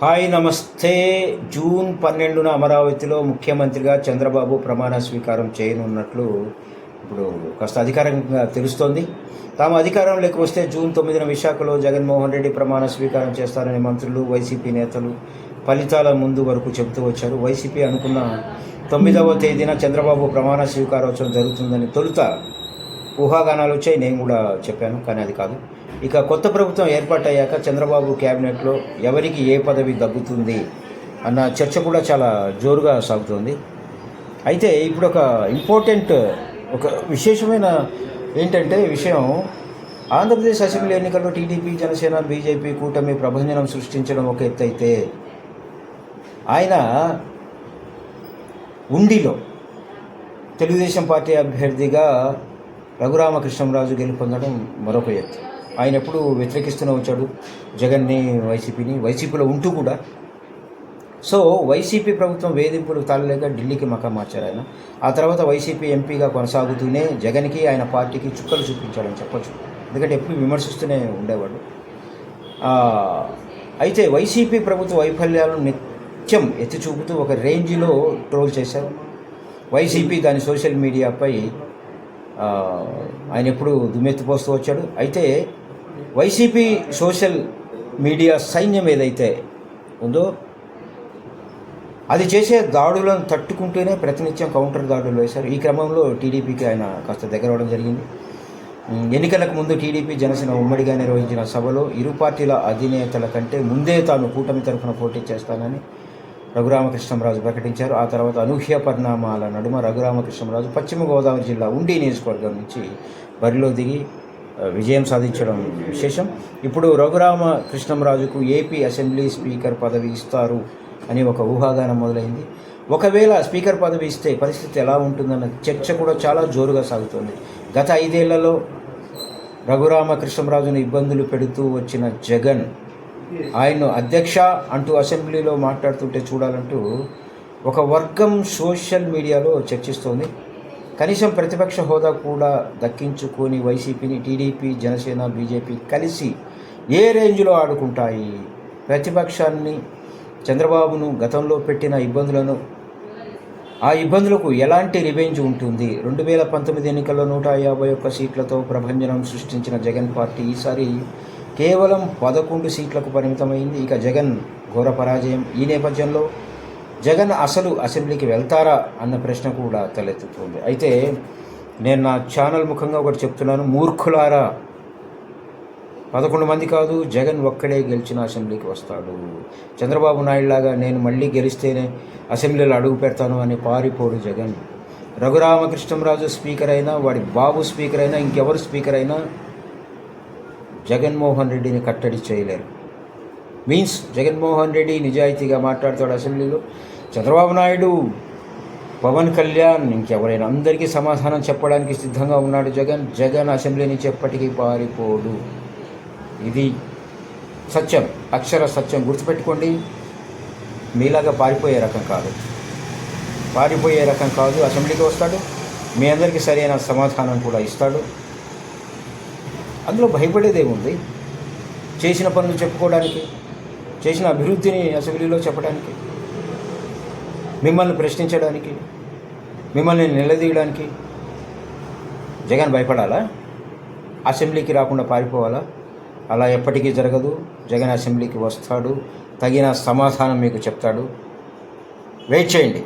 Hi నమస్తే. June పన్నెండున అమరావతిలో ముఖ్యమంత్రిగా చంద్రబాబు ప్రమాణ స్వీకారం చేయనున్నట్లు ఇప్పుడు కాస్త అధికారికంగా తెలుస్తోంది. తాము అధికారంలోకి వస్తే జూన్ తొమ్మిదిన విశాఖలో జగన్మోహన్ రెడ్డి ప్రమాణ స్వీకారం చేస్తారని మంత్రులు వైసీపీ నేతలు ఫలితాల ముందు వరకు చెబుతూ వచ్చారు. వైసీపీ అనుకున్న తొమ్మిదవ తేదీన చంద్రబాబు ప్రమాణ స్వీకారోత్సవం జరుగుతుందని తొలుత ఊహాగానాలు వచ్చాయి. నేను కూడా చెప్పాను కానీ అది కాదు. ఇక కొత్త ప్రభుత్వం ఏర్పాటయ్యాక చంద్రబాబు క్యాబినెట్లో ఎవరికి ఏ పదవి దగ్గుతుంది అన్న చర్చ కూడా చాలా జోరుగా సాగుతుంది. అయితే ఇప్పుడు ఒక ఇంపార్టెంట్ ఒక విశేషమైన ఏంటంటే విషయం ఆంధ్రప్రదేశ్ అసెంబ్లీ ఎన్నికల్లో టీడీపీ జనసేన బీజేపీ కూటమి ప్రభంజనం సృష్టించడం ఒక ఎత్తు అయితే ఆయన ఉండిలో తెలుగుదేశం పార్టీ అభ్యర్థిగా రఘురామకృష్ణంరాజు గెలుపొందడం మరొక ఎత్తు. ఆయన ఎప్పుడు వ్యతిరేకిస్తూనే వచ్చాడు. జగన్ని వైసీపీని వైసీపీలో ఉంటూ కూడా. సో వైసీపీ ప్రభుత్వం వేధింపులు తాళలేక ఢిల్లీకి మకా మార్చారు ఆయన. ఆ తర్వాత వైసీపీ ఎంపీగా కొనసాగుతూనే జగన్కి ఆయన పార్టీకి చుక్కలు చూపించాడని చెప్పొచ్చు. ఎందుకంటే ఎప్పుడు విమర్శిస్తూనే ఉండేవాడు. అయితే వైసీపీ ప్రభుత్వ వైఫల్యాలను నిత్యం ఎత్తి చూపుతూ ఒక రేంజ్లో ట్రోల్ చేశారు. వైసీపీ దాని సోషల్ మీడియాపై ఆయన ఎప్పుడు దుమ్మెత్తిపోస్తూ వచ్చాడు. అయితే వైసీపీ సోషల్ మీడియా సైన్యం ఏదైతే ఉందో అది చేసే దాడులను తట్టుకుంటూనే ప్రతినిత్యం కౌంటర్ దాడులు వేశారు. ఈ క్రమంలో టీడీపీకి ఆయన కాస్త దగ్గర అవడం జరిగింది. ఎన్నికలకు ముందు టీడీపీ జనసేన ఉమ్మడిగా నిర్వహించిన సభలో ఇరు పార్టీల అధినేతల కంటే ముందే తాను కూటమి తరఫున పోటీ చేస్తానని రఘురామకృష్ణంరాజు ప్రకటించారు. ఆ తర్వాత అనూహ్య పరిణామాల నడుమ రఘురామకృష్ణంరాజు పశ్చిమ గోదావరి జిల్లా ఉండి నియోజకవర్గం నుంచి బరిలో దిగి విజయం సాధించడం విశేషం. ఇప్పుడు రఘురామ కృష్ణంరాజుకు ఏపీ అసెంబ్లీ స్పీకర్ పదవి ఇస్తారు అని ఒక ఊహాగానం మొదలైంది. ఒకవేళ స్పీకర్ పదవి ఇస్తే పరిస్థితి ఎలా ఉంటుందన్న చర్చ కూడా చాలా జోరుగా సాగుతుంది. గత ఐదేళ్ళలో రఘురామ కృష్ణంరాజును ఇబ్బందులు పెడుతూ వచ్చిన జగన్ ఆయన్ను అధ్యక్ష అంటూ అసెంబ్లీలో మాట్లాడుతుంటే చూడాలంటూ ఒక వర్గం సోషల్ మీడియాలో చర్చిస్తోంది. కనీసం ప్రతిపక్ష హోదా కూడా దక్కించుకొని వైసీపీని టీడీపీ జనసేన బీజేపీ కలిసి ఏ రేంజ్లో ఆడుకుంటాయి? ప్రతిపక్షాన్ని చంద్రబాబును గతంలో పెట్టిన ఇబ్బందులను ఆ ఇబ్బందులకు ఎలాంటి రివెంజ్ ఉంటుంది? రెండు వేల పంతొమ్మిది ఎన్నికల్లో నూట యాభై ఒక్క సీట్లతో ప్రభంజనం సృష్టించిన జగన్ పార్టీ ఈసారి కేవలం పదకొండు సీట్లకు పరిమితమైంది. ఇక జగన్ ఘోర పరాజయం. ఈ నేపథ్యంలో జగన్ అసలు అసెంబ్లీకి వెళ్తారా అన్న ప్రశ్న కూడా తలెత్తుతుంది. అయితే నేను నా ఛానల్ ముఖంగా ఒకటి చెప్తున్నాను. మూర్ఖులారా పదకొండు మంది కాదు జగన్ ఒక్కడే గెలిచిన అసెంబ్లీకి వస్తాడు. చంద్రబాబు నాయుడు లాగా నేను మళ్ళీ గెలిస్తేనే అసెంబ్లీలో అడుగు పెడతాను అని పారిపోడు జగన్. రఘురామకృష్ణంరాజు స్పీకర్ అయినా వాడి బాబు స్పీకర్ అయినా ఇంకెవరు స్పీకర్ అయినా జగన్మోహన్ రెడ్డిని కట్టడి చేయలేరు. మీన్స్ జగన్మోహన్ రెడ్డి నిజాయితీగా మాట్లాడతాడు అసెంబ్లీలో. చంద్రబాబు నాయుడు పవన్ కళ్యాణ్ ఇంకెవరైనా అందరికీ సమాధానం చెప్పడానికి సిద్ధంగా ఉన్నాడు జగన్. జగన్ అసెంబ్లీ నుంచి ఎప్పటికీ పారిపోడు. ఇది సత్యం అక్షర సత్యం. గుర్తుపెట్టుకోండి మీలాగా పారిపోయే రకం కాదు. పారిపోయే రకం కాదు. అసెంబ్లీకి వస్తాడు మీ అందరికీ సరైన సమాధానం కూడా ఇస్తాడు. అందులో భయపడేదేముంది? చేసిన పనులు చెప్పుకోవడానికి చేసిన అభివృద్ధిని అసెంబ్లీలో చెప్పడానికి మిమ్మల్ని ప్రశ్నించడానికి మిమ్మల్ని నిలదీయడానికి జగన్ భయపడాలా? అసెంబ్లీకి రాకుండా పారిపోవాలా? అలా ఎప్పటికీ జరగదు. జగన్ అసెంబ్లీకి వస్తాడు. తగిన సమాధానం మీకు చెప్తాడు. వెయిట్ చేయండి.